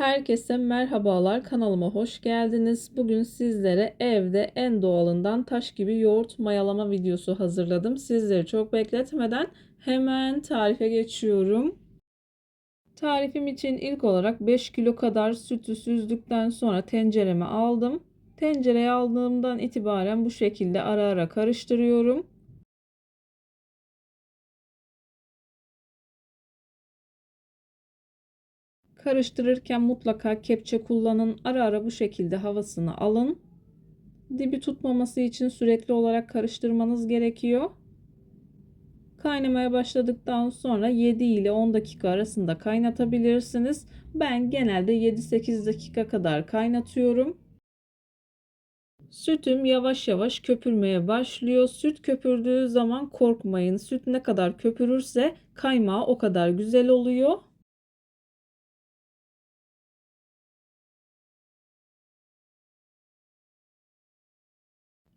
Herkese merhabalar kanalıma hoş geldiniz. Bugün sizlere evde en doğalından taş gibi yoğurt mayalama videosu hazırladım. Sizleri çok bekletmeden hemen tarife geçiyorum. Tarifim için ilk olarak 5 kilo kadar sütü süzdükten sonra tencereme aldım. Tencereye aldığımdan itibaren bu şekilde ara ara karıştırıyorum. Karıştırırken mutlaka kepçe kullanın. Ara ara bu şekilde havasını alın. Dibi tutmaması için sürekli olarak karıştırmanız gerekiyor. Kaynamaya başladıktan sonra 7 ile 10 dakika arasında kaynatabilirsiniz. Ben genelde 7-8 dakika kadar kaynatıyorum. Sütüm yavaş yavaş köpürmeye başlıyor. Süt köpürdüğü zaman korkmayın. Süt ne kadar köpürürse kaymağı o kadar güzel oluyor.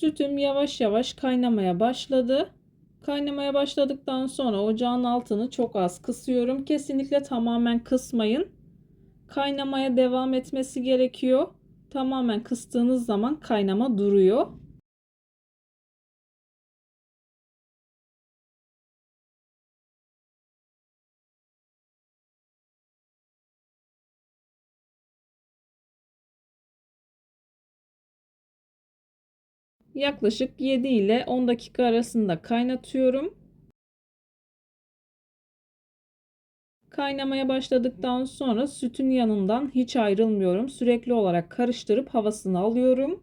Sütüm yavaş yavaş kaynamaya başladı. Kaynamaya başladıktan sonra ocağın altını çok az kısıyorum. Kesinlikle tamamen kısmayın. Kaynamaya devam etmesi gerekiyor. Tamamen kıstığınız zaman kaynama duruyor. Yaklaşık 7 ile 10 dakika arasında kaynatıyorum. Kaynamaya başladıktan sonra sütün yanından hiç ayrılmıyorum. Sürekli olarak karıştırıp havasını alıyorum.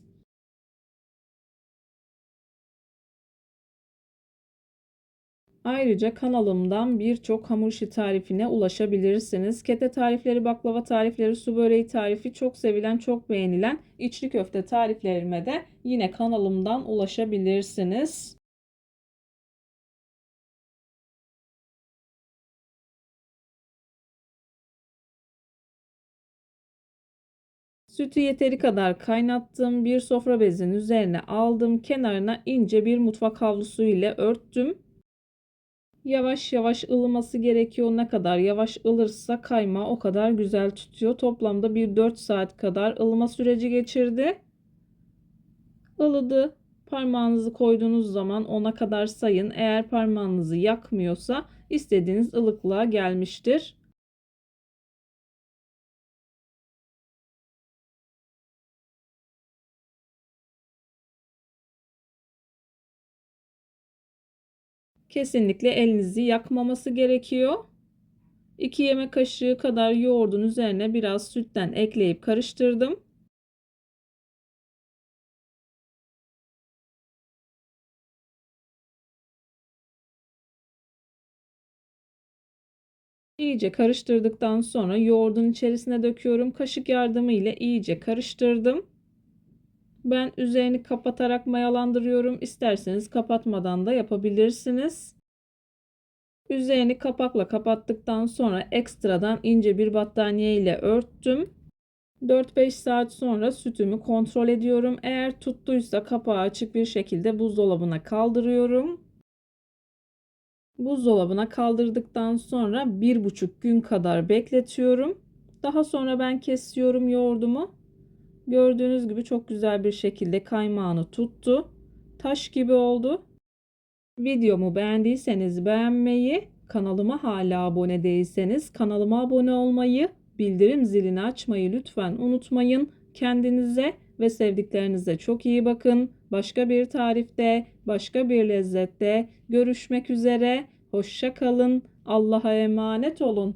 Ayrıca kanalımdan birçok hamur işi tarifine ulaşabilirsiniz. Kete tarifleri, baklava tarifleri, su böreği tarifi çok sevilen, çok beğenilen içli köfte tariflerime de yine kanalımdan ulaşabilirsiniz. Sütü yeteri kadar kaynattım. Bir sofra bezinin üzerine aldım. Kenarına ince bir mutfak havlusu ile örttüm. Yavaş yavaş ılıması gerekiyor. Ne kadar yavaş ılırsa kaymağı o kadar güzel tutuyor. Toplamda bir 4 saat kadar ılıma süreci geçirdi. Ilıdı. Parmağınızı koyduğunuz zaman ona kadar sayın. Eğer parmağınızı yakmıyorsa istediğiniz ılıklığa gelmiştir. Kesinlikle elinizi yakmaması gerekiyor. 2 yemek kaşığı kadar yoğurdun üzerine biraz sütten ekleyip karıştırdım. İyice karıştırdıktan sonra yoğurdun içerisine döküyorum. Kaşık yardımı ile iyice karıştırdım. Ben üzerini kapatarak mayalandırıyorum. İsterseniz kapatmadan da yapabilirsiniz. Üzerini kapakla kapattıktan sonra ekstradan ince bir battaniye ile örttüm. 4-5 saat sonra sütümü kontrol ediyorum. Eğer tuttuysa kapağı açık bir şekilde buzdolabına kaldırıyorum. Buzdolabına kaldırdıktan sonra 1,5 gün kadar bekletiyorum. Daha sonra ben kesiyorum yoğurdumu. Gördüğünüz gibi çok güzel bir şekilde kaymağını tuttu. Taş gibi oldu. Videomu beğendiyseniz beğenmeyi, kanalıma hala abone değilseniz kanalıma abone olmayı, bildirim zilini açmayı lütfen unutmayın. Kendinize ve sevdiklerinize çok iyi bakın. Başka bir tarifte, başka bir lezzette görüşmek üzere. Hoşça kalın. Allah'a emanet olun.